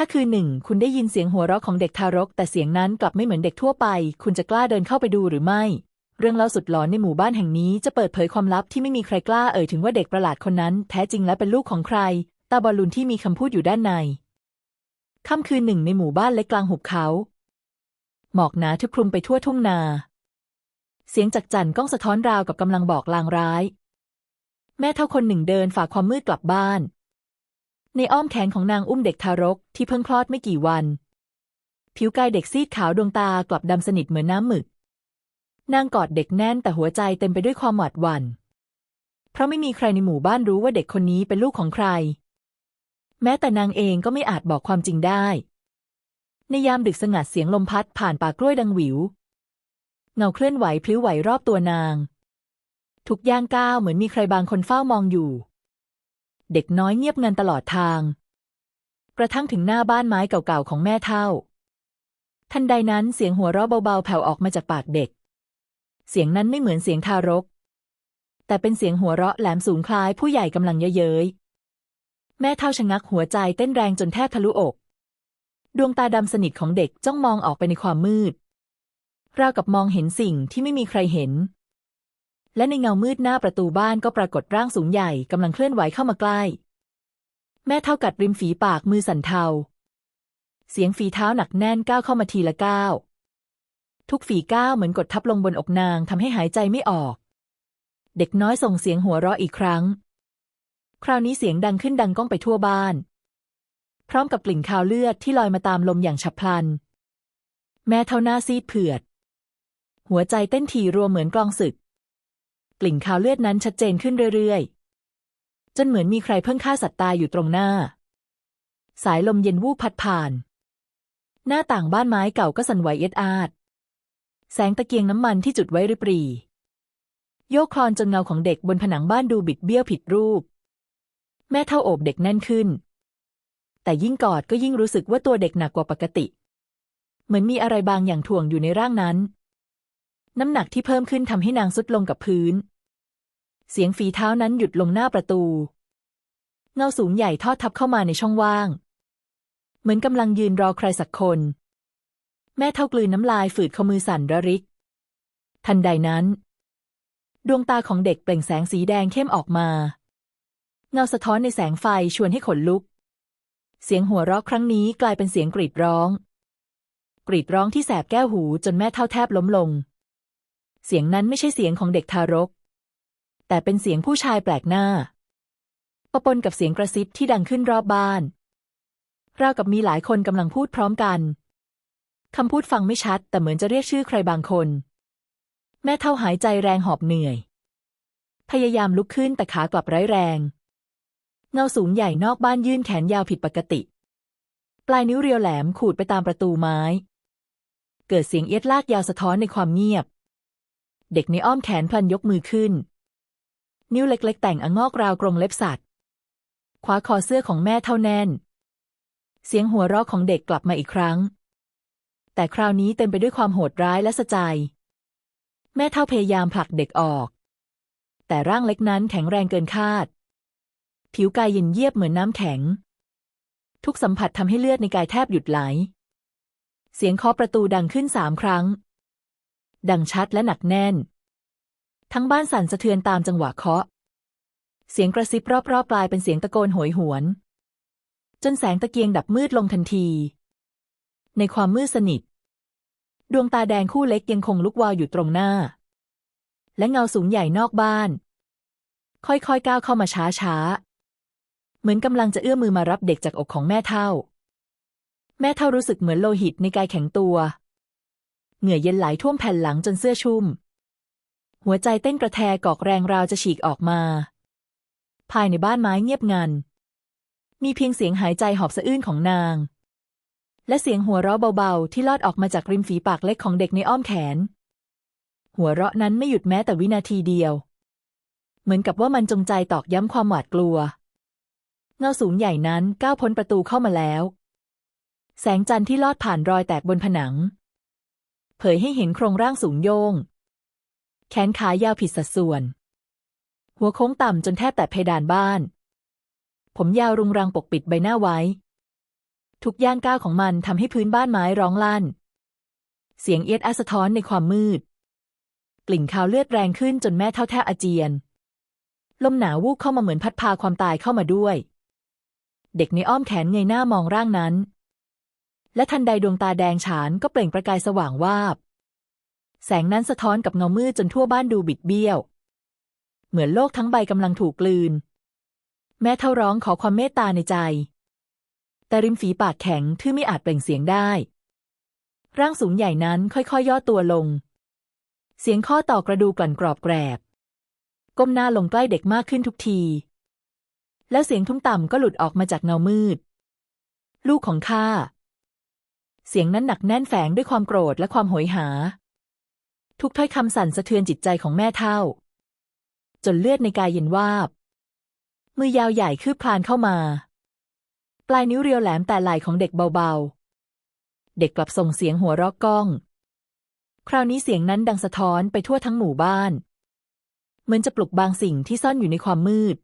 ถ้าคืนหนึ่งคุณได้ยินเสียงหัวเราะของเด็กทารก แต่เสียงนั้นกลับไม่เหมือนเด็กทั่วไป คุณจะกล้าเดินเข้าไปดูหรือไม่ เรื่องเล่าสุดหลอนในหมู่บ้านแห่งนี้จะเปิดเผยความลับที่ไม่มีใครกล้าเอ่ยถึงว่าเด็กประหลาดคนนั้น แท้จริงและเป็นลูกของใคร ตาบอลลูนที่มีคำพูดอยู่ด้านในค่ำคืนหนึ่งในหมู่บ้านเล็กกลางหุบเขา หมอกหนาทึบคลุมไปทั่วทุ่งนา เสียงจักจั่นก้องสะท้อนราวกับกำลังบอกลางร้าย แม่เท่าคนหนึ่งเดินฝ่าความมืดกลับบ้าน ในอ้อมแขนของนางอุ้มเด็กทารกที่เพิ่งคลอดไม่กี่วัน ผิวกายเด็กซีดขาวดวงตากลับดำสนิทเหมือนน้ำหมึก นางกอดเด็กแน่นแต่หัวใจเต็มไปด้วยความหวาดหวัน่น เพราะไม่มีใครในหมู่บ้านรู้ว่าเด็กคนนี้เป็นลูกของใคร แม้แต่นางเองก็ไม่อาจบอกความจริงได้ ในยามดึกสงัดเสียงลมพัดผ่านป่ากล้วยดังหวิว เงาเคลื่อนไหวพลิ้วไหวรอบตัวนาง ทุกย่างก้าวเหมือนมีใครบางคนเฝ้ามองอยู่ เด็กน้อยเงียบงันตลอดทาง กระทั่งถึงหน้าบ้านไม้เก่าๆของแม่เท่า ทันใดนั้นเสียงหัวเราะเบาๆ แผ่วออกมาจากปากเด็ก เสียงนั้นไม่เหมือนเสียงทารก แต่เป็นเสียงหัวเราะแหลมสูงคล้ายผู้ใหญ่กำลังเย้ยแม่เท่าชะงักหัวใจเต้นแรงจนแทบทะลุอก ดวงตาดำสนิทของเด็กจ้องมองออกไปในความมืด ราวกับมองเห็นสิ่งที่ไม่มีใครเห็น และในเงามืดหน้าประตูบ้านก็ปรากฏร่างสูงใหญ่กำลังเคลื่อนไหวเข้ามาใกล้ แม่เท่ากัดริมฝีปากมือสั่นเทา เสียงฝีเท้าหนักแน่นก้าวเข้ามาทีละก้าวทุกฝีก้าวเหมือนกดทับลงบนอกนางทำให้หายใจไม่ออก เด็กน้อยส่งเสียงหัวเราะอีกครั้ง คราวนี้เสียงดังขึ้นดังก้องไปทั่วบ้าน พร้อมกับกลิ่นคาวเลือดที่ลอยมาตามลมอย่างฉับพลัน แม่เท่าหน้าซีดเผือด หัวใจเต้นถี่รัวเหมือนกลองศึก กลิ่นคาวเลือดนั้นชัดเจนขึ้นเรื่อยๆ จนเหมือนมีใครเพิ่งฆ่าสัตว์ตายอยู่ตรงหน้า สายลมเย็นวูบพัดผ่าน หน้าต่างบ้านไม้เก่าก็สั่นไหวเอ็ดอาด แสงตะเกียงน้ำมันที่จุดไว้ริบรีโยกคลอนจนเงาของเด็กบนผนังบ้านดูบิดเบี้ยวผิดรูป แม่เท่าโอบเด็กแน่นขึ้น แต่ยิ่งกอดก็ยิ่งรู้สึกว่าตัวเด็กหนักกว่าปกติ เหมือนมีอะไรบางอย่างถ่วงอยู่ในร่างนั้น น้ำหนักที่เพิ่มขึ้นทำให้นางสุดลงกับพื้น เสียงฝีเท้านั้นหยุดลงหน้าประตู เงาสูงใหญ่ทอดทับเข้ามาในช่องว่าง เหมือนกำลังยืนรอใครสักคน แม่เท่ากลืนน้ำลายฝืดข้ามือสั่นระริก ทันใดนั้น ดวงตาของเด็กเปล่งแสงสีแดงเข้มออกมา เงาสะท้อนในแสงไฟชวนให้ขนลุก เสียงหัวเราะครั้งนี้กลายเป็นเสียงกรีดร้อง กรีดร้องที่แสบแก้วหูจนแม่เท่าแทบล้มลง เสียงนั้นไม่ใช่เสียงของเด็กทารก แต่เป็นเสียงผู้ชายแปลกหน้าปะปนกับเสียงกระซิบที่ดังขึ้นรอบบ้านราวกับมีหลายคนกำลังพูดพร้อมกันคำพูดฟังไม่ชัด แต่เหมือนจะเรียกชื่อใครบางคน แม่เท่าหายใจแรงหอบเหนื่อย พยายามลุกขึ้นแต่ขากลับไร้แรง เงาสูงใหญ่นอกบ้านยื่นแขนยาวผิดปกติ ปลายนิ้วเรียวแหลมขูดไปตามประตูไม้ เกิดเสียงเอียดลากยาวสะท้อนในความเงียบ เด็กในอ้อมแขนพลันยกมือขึ้น นิ้วเล็ก ๆ แต่งองอกราวกรงเล็บสัตว์คว้าคอเสื้อของแม่เท่าแน่น เสียงหัวเราะของเด็กกลับมาอีกครั้ง แต่คราวนี้เต็มไปด้วยความโหดร้ายและสะใจ แม่เท่าพยายามผลักเด็กออก แต่ร่างเล็กนั้นแข็งแรงเกินคาด ผิวกายเย็นเยียบเหมือนน้ำแข็ง ทุกสัมผัสทำให้เลือดในกายแทบหยุดไหล เสียงเคาะประตูดังขึ้นสามครั้ง ดังชัดและหนักแน่น ทั้งบ้านสั่นสะเทือนตามจังหวะเคาะ เสียงกระซิบรอบๆกลายเป็นเสียงตะโกนโหยหวน จนแสงตะเกียงดับมืดลงทันที ในความมืดสนิท ดวงตาแดงคู่เล็กยังคงลุกวาวอยู่ตรงหน้า และเงาสูงใหญ่นอกบ้าน ค่อยๆก้าวเข้ามาช้าๆ เหมือนกำลังจะเอื้อมมือมารับเด็กจากอกของแม่เท่า แม่เท่ารู้สึกเหมือนโลหิตในกายแข็งตัว เหงื่อเย็นไหลท่วมแผ่นหลังจนเสื้อชุ่ม หัวใจเต้นกระแทกกอกแรงราวจะฉีกออกมา ภายในบ้านไม้เงียบงัน มีเพียงเสียงหายใจหอบสะอื้นของนาง และเสียงหัวเราะเบาๆ ที่ลอดออกมาจากริมฝีปากเล็กของเด็กในอ้อมแขน หัวเราะนั้นไม่หยุดแม้แต่วินาทีเดียว เหมือนกับว่ามันจงใจตอกย้ำความหวาดกลัว เงาสูงใหญ่นั้นก้าวพ้นประตูเข้ามาแล้ว แสงจันทร์ที่ลอดผ่านรอยแตกบนผนัง เผยให้เห็นโครงร่างสูงโยง แขนขายาวผิดสัดส่วน หัวโค้งต่ำจนแทบแตะเพดานบ้าน ผมยาวรุงรังปกปิดใบหน้าไว้ ทุกย่างก้าวของมันทำให้พื้นบ้านไม้ร้องลั่น เสียงเอียดอาสะท้อนในความมืด กลิ่นคาวเลือดแรงขึ้นจนแม่เท่าแทบอาเจียน ลมหนาววูบเข้ามาเหมือนพัดพาความตายเข้ามาด้วย เด็กในอ้อมแขนเงยหน้ามองร่างนั้น และทันใดดวงตาแดงฉานก็เปล่งประกายสว่างวาบ แสงนั้นสะท้อนกับเงามืดจนทั่วบ้านดูบิดเบี้ยว เหมือนโลกทั้งใบกำลังถูกกลืน แม่เท่าร้องขอความเมตตาในใจ แต่ริมฝีปากแข็งที่ไม่อาจเปล่งเสียงได้ ร่างสูงใหญ่นั้นค่อยๆยย่อตัวลง เสียงข้อต่อกระดูกกลั่นกรอบแกรบ ก้มหน้าลงใกล้เด็กมากขึ้นทุกที แล้วเสียงทุ้มต่ำก็หลุดออกมาจากเงามืด ลูกของข้า เสียงนั้นหนักแน่นแฝงด้วยความโกรธและความโหยหา ทุกถ้อยคำสั่นสะเทือนจิตใจของแม่เท่า จนเลือดในกายเย็นวาบ มือยาวใหญ่คืบคลานเข้ามา ปลายนิ้วเรียวแหลมแต่ไหล่ของเด็กเบาๆ เด็กกลับส่งเสียงหัวเราะก้อง คราวนี้เสียงนั้นดังสะท้อนไปทั่วทั้งหมู่บ้าน เหมือนจะปลุกบางสิ่งที่ซ่อนอยู่ในความมืด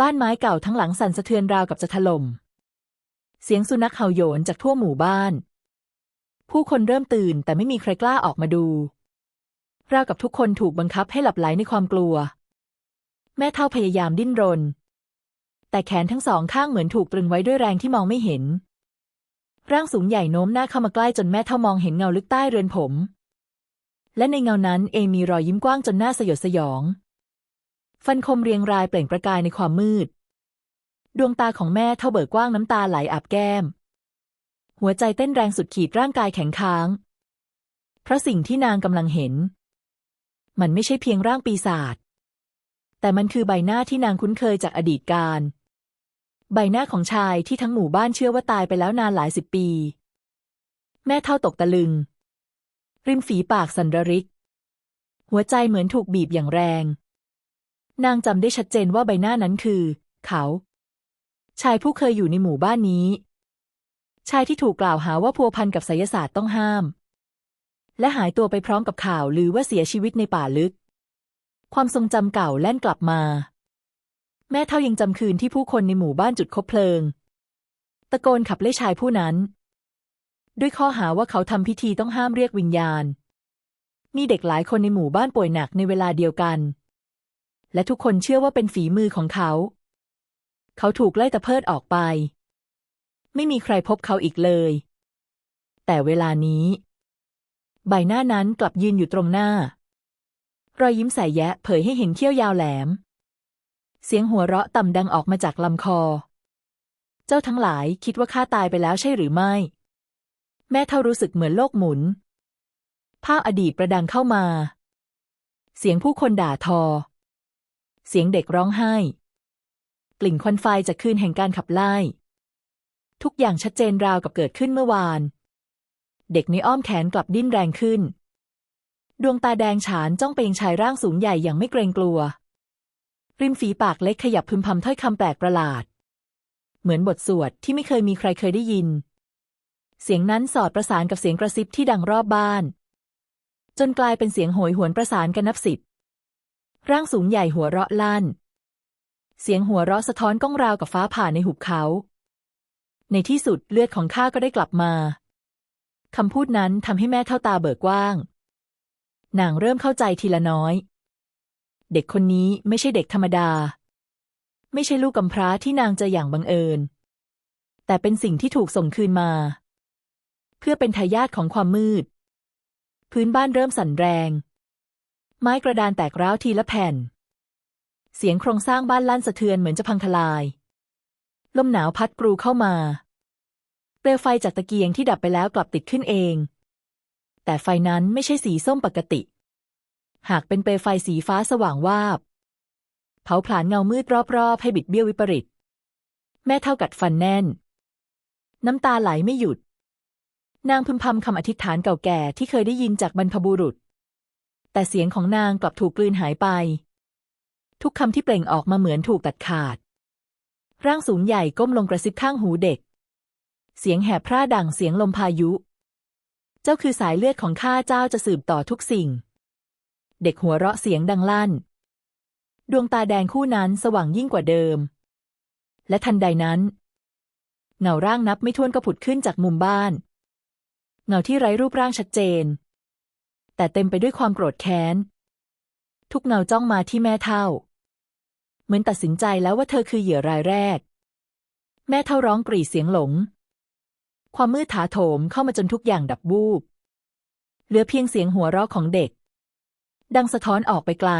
บ้านไม้เก่าทั้งหลังสั่นสะเทือนราวกับจะถล่ม เสียงสุนัขเห่าโหยนจากทั่วหมู่บ้าน ผู้คนเริ่มตื่นแต่ไม่มีใครกล้าออกมาดู ราวกับทุกคนถูกบังคับให้หลับไหลในความกลัว แม่เท่าพยายามดิ้นรน แต่แขนทั้งสองข้างเหมือนถูกตรึงไว้ด้วยแรงที่มองไม่เห็น ร่างสูงใหญ่โน้มหน้าเข้ามาใกล้จนแม่เท่ามองเห็นเงาลึกใต้เรือนผม และในเงานั้นเองมีรอยยิ้มกว้างจนหน้าสยดสยอง ฟันคมเรียงรายเปล่งประกายในความมืด ดวงตาของแม่เท่าเบิกกว้างน้ำตาไหลอาบแก้ม หัวใจเต้นแรงสุดขีดร่างกายแข็งค้าง เพราะสิ่งที่นางกำลังเห็น มันไม่ใช่เพียงร่างปีศาจแต่มันคือใบหน้าที่นางคุ้นเคยจากอดีตการ ใบหน้าของชายที่ทั้งหมู่บ้านเชื่อว่าตายไปแล้วนานหลายสิบปี แม่เท่าตกตะลึง ริมฝีปากสันระริก หัวใจเหมือนถูกบีบอย่างแรง นางจำได้ชัดเจนว่าใบหน้านั้นคือ เขา ชายผู้เคยอยู่ในหมู่บ้านนี้ ชายที่ถูกกล่าวหาว่าพัวพันกับไสยศาสตร์ต้องห้าม และหายตัวไปพร้อมกับข่าวลือว่าเสียชีวิตในป่าลึก ความทรงจำเก่าแล่นกลับมา แม่เท่ายังจำคืนที่ผู้คนในหมู่บ้านจุดคบเพลิง ตะโกนขับไล่ชายผู้นั้น ด้วยข้อหาว่าเขาทำพิธีต้องห้ามเรียกวิญญาณ มีเด็กหลายคนในหมู่บ้านป่วยหนักในเวลาเดียวกัน และทุกคนเชื่อว่าเป็นฝีมือของเขา เขาถูกไล่ตะเพิดออกไป ไม่มีใครพบเขาอีกเลย แต่เวลานี้ ใบหน้านั้นกลับยืนอยู่ตรงหน้า รอยยิ้มใส่แยะเผยให้เห็นเขี้ยวยาวแหลม เสียงหัวเราะต่ำดังออกมาจากลำคอ เจ้าทั้งหลายคิดว่าข้าตายไปแล้วใช่หรือไม่ แม่เท่ารู้สึกเหมือนโลกหมุน ภาพอดีตประดังเข้ามา เสียงผู้คนด่าทอ เสียงเด็กร้องไห้ กลิ่นควันไฟจากคืนแห่งการขับไล่ ทุกอย่างชัดเจนราวกับเกิดขึ้นเมื่อวาน เด็กในอ้อมแขนกลับดิ้นแรงขึ้น ดวงตาแดงฉานจ้องไปยังชายร่างสูงใหญ่อย่างไม่เกรงกลัว ริมฝีปากเล็กขยับพึมพำถ้อยคำแปลกประหลาด เหมือนบทสวดที่ไม่เคยมีใครเคยได้ยิน เสียงนั้นสอดประสานกับเสียงกระซิบที่ดังรอบบ้าน จนกลายเป็นเสียงโหยหวนประสานกันนับสิบร่างสูงใหญ่หัวเราะลั่น เสียงหัวเราะสะท้อนก้องราวกับฟ้าผ่าในหุบเขา ในที่สุดเลือดของข้าก็ได้กลับมา คำพูดนั้นทำให้แม่เท่าตาเบิกกว้าง นางเริ่มเข้าใจทีละน้อย เด็กคนนี้ไม่ใช่เด็กธรรมดา ไม่ใช่ลูกกำพร้าที่นางจออย่างบังเอิญ แต่เป็นสิ่งที่ถูกส่งคืนมา เพื่อเป็นทายาทของความมืด พื้นบ้านเริ่มสั่นแรง ไม้กระดานแตกร้าวทีละแผ่น เสียงโครงสร้างบ้านลั่นสะเทือนเหมือนจะพังทลาย ลมหนาวพัดกรูเข้ามา เปลวไฟจากตะเกียงที่ดับไปแล้วกลับติดขึ้นเอง แต่ไฟนั้นไม่ใช่สีส้มปกติ หากเป็นเปลวไฟสีฟ้าสว่างวาบ เผาผลาญเงามืดรอบๆ ให้บิดเบี้ยววิปริต แม่เท่ากัดฟันแน่น น้ำตาไหลไม่หยุด นางพึมพำคำอธิษฐานเก่าแก่ที่เคยได้ยินจากบรรพบุรุษ แต่เสียงของนางกลับถูกกลืนหายไป ทุกคำที่เปล่งออกมาเหมือนถูกตัดขาด ร่างสูงใหญ่ก้มลงกระซิบข้างหูเด็ก เสียงแหบพร่าดังเสียงลมพายุ เจ้าคือสายเลือดของข้าเจ้าจะสืบต่อทุกสิ่ง เด็กหัวเราะเสียงดังลั่น ดวงตาแดงคู่นั้นสว่างยิ่งกว่าเดิม และทันใดนั้นเงาร่างนับไม่ถ้วนก็ผุดขึ้นจากมุมบ้าน เงาที่ไร้รูปร่างชัดเจน แต่เต็มไปด้วยความโกรธแค้น ทุกเงาจ้องมาที่แม่เท่า เหมือนตัดสินใจแล้วว่าเธอคือเหยื่อรายแรก แม่เท่าร้องกรีดเสียงหลง ความมืดถาโถมเข้ามาจนทุกอย่างดับวูบเหลือเพียงเสียงหัวเราะของเด็ก ดังสะท้อนออกไปไกล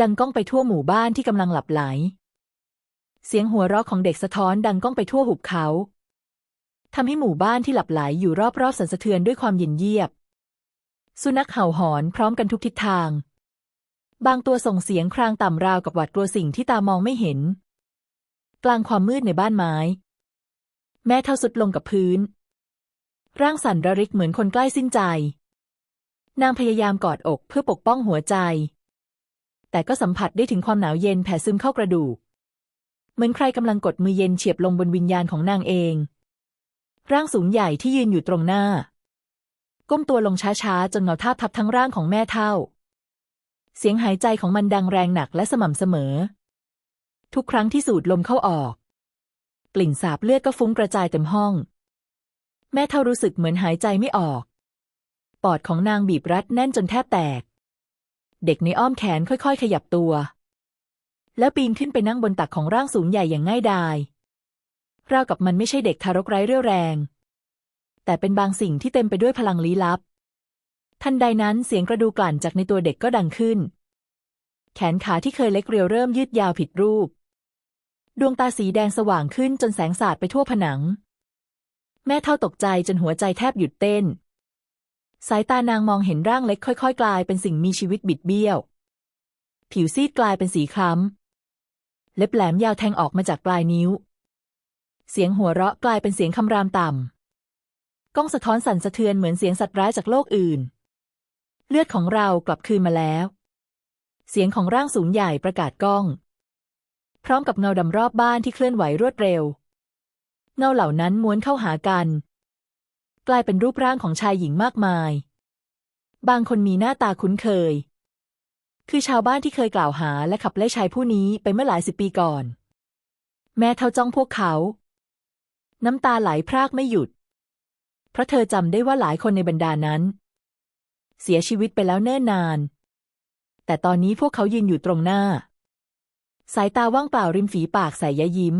ดังก้องไปทั่วหมู่บ้านที่กำลังหลับไหล เสียงหัวเราะของเด็กสะท้อนดังก้องไปทั่วหุบเขาทำให้หมู่บ้านที่หลับไหลอยู่รอบๆสั่นสะเทือนด้วยความเย็นเยียบ สุนัขเห่าหอนพร้อมกันทุกทิศทาง บางตัวส่งเสียงครางต่ำราวกับหวาดกลัวสิ่งที่ตามองไม่เห็น กลางความมืดในบ้านไม้ แม่เท่าสุดลงกับพื้น ร่างสั่นระริกเหมือนคนใกล้สิ้นใจ นางพยายามกอดอกเพื่อปกป้องหัวใจ แต่ก็สัมผัสได้ถึงความหนาวเย็นแผ่ซึมเข้ากระดูก เหมือนใครกำลังกดมือเย็นเฉียบลงบนวิญญาณของนางเอง ร่างสูงใหญ่ที่ยืนอยู่ตรงหน้า ก้มตัวลงช้าๆจนเงาทาบทับทั้งร่างของแม่เท่า เสียงหายใจของมันดังแรงหนักและสม่ำเสมอ ทุกครั้งที่สูดลมเข้าออก กลิ่นสาบเลือดก็ฟุ้งกระจายเต็มห้อง แม่เท่ารู้สึกเหมือนหายใจไม่ออก ปอดของนางบีบรัดแน่นจนแทบแตก เด็กในอ้อมแขนค่อยๆ ขยับตัว แล้วปีนขึ้นไปนั่งบนตักของร่างสูงใหญ่อย่างง่ายดายราวกับมันไม่ใช่เด็กทารกไร้เรี่ยวแรง แต่เป็นบางสิ่งที่เต็มไปด้วยพลังลี้ลับ ทันใดนั้นเสียงกระดูกลั่นจากในตัวเด็กก็ดังขึ้น แขนขาที่เคยเล็กเรียวเริ่มยืดยาวผิดรูป ดวงตาสีแดงสว่างขึ้นจนแสงสาดไปทั่วผนัง แม่เท่าตกใจจนหัวใจแทบหยุดเต้น สายตานางมองเห็นร่างเล็กค่อย ๆ กลายเป็นสิ่งมีชีวิตบิดเบี้ยว ผิวซีดกลายเป็นสีคล้ำ เล็บแหลมยาวแทงออกมาจากปลายนิ้ว เสียงหัวเราะกลายเป็นเสียงคำรามต่ำ ก้องสะท้อนสั่นสะเทือนเหมือนเสียงสัตว์ร้ายจากโลกอื่น เลือดของเรากลับคืนมาแล้ว เสียงของร่างสูงใหญ่ประกาศก้อง พร้อมกับเงาดำรอบบ้านที่เคลื่อนไหวรวดเร็ว เงาเหล่านั้นม้วนเข้าหากัน กลายเป็นรูปร่างของชายหญิงมากมาย บางคนมีหน้าตาคุ้นเคย คือชาวบ้านที่เคยกล่าวหาและขับไล่ชายผู้นี้ไปเมื่อหลายสิบปีก่อน แม่เท่าจ้องพวกเขา น้ำตาไหลพรากไม่หยุด เพราะเธอจำได้ว่าหลายคนในบรรดานั้น เสียชีวิตไปแล้วเนิ่นนาน แต่ตอนนี้พวกเขายืนอยู่ตรงหน้า สายตาว่างเปล่าริมฝีปากใส่ยะยิ้ม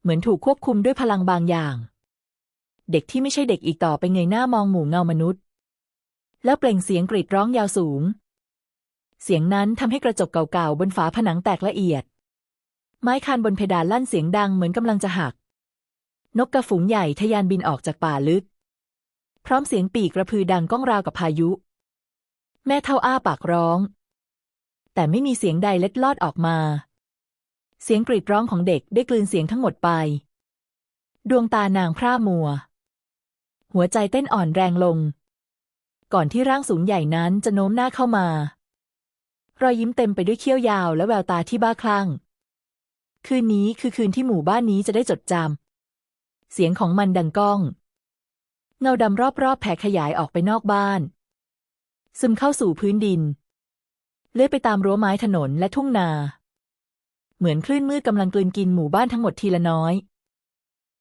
เหมือนถูกควบคุมด้วยพลังบางอย่าง เด็กที่ไม่ใช่เด็กอีกต่อไปเงยหน้ามองหมู่เงามนุษย์ แล้วเปล่งเสียงกรีดร้องยาวสูง เสียงนั้นทำให้กระจกเก่าๆบนฝาผนังแตกละเอียด ไม้คานบนเพดานลั่นเสียงดังเหมือนกำลังจะหัก นกกระฝูงใหญ่ทะยานบินออกจากป่าลึก พร้อมเสียงปีกกระพือดังก้องราวกับพายุ แม่เท่าอ้าปากร้อง แต่ไม่มีเสียงใดเล็ดลอดออกมา เสียงกรีดร้องของเด็กได้กลืนเสียงทั้งหมดไป ดวงตานางพร่ามัว หัวใจเต้นอ่อนแรงลง ก่อนที่ร่างสูงใหญ่นั้นจะโน้มหน้าเข้ามารอยยิ้มเต็มไปด้วยเขี้ยวยาวและแววตาที่บ้าคลั่ง คืนนี้คือคืนที่หมู่บ้านนี้จะได้จดจำเสียงของมันดังก้อง เงาดำรอบๆแผ่ขยายออกไปนอกบ้าน ซึมเข้าสู่พื้นดิน เลื่อยไปตามรั้วไม้ถนนและทุ่งนา เหมือนคลื่นมืดกำลังกลืนกินหมู่บ้านทั้งหมดทีละน้อย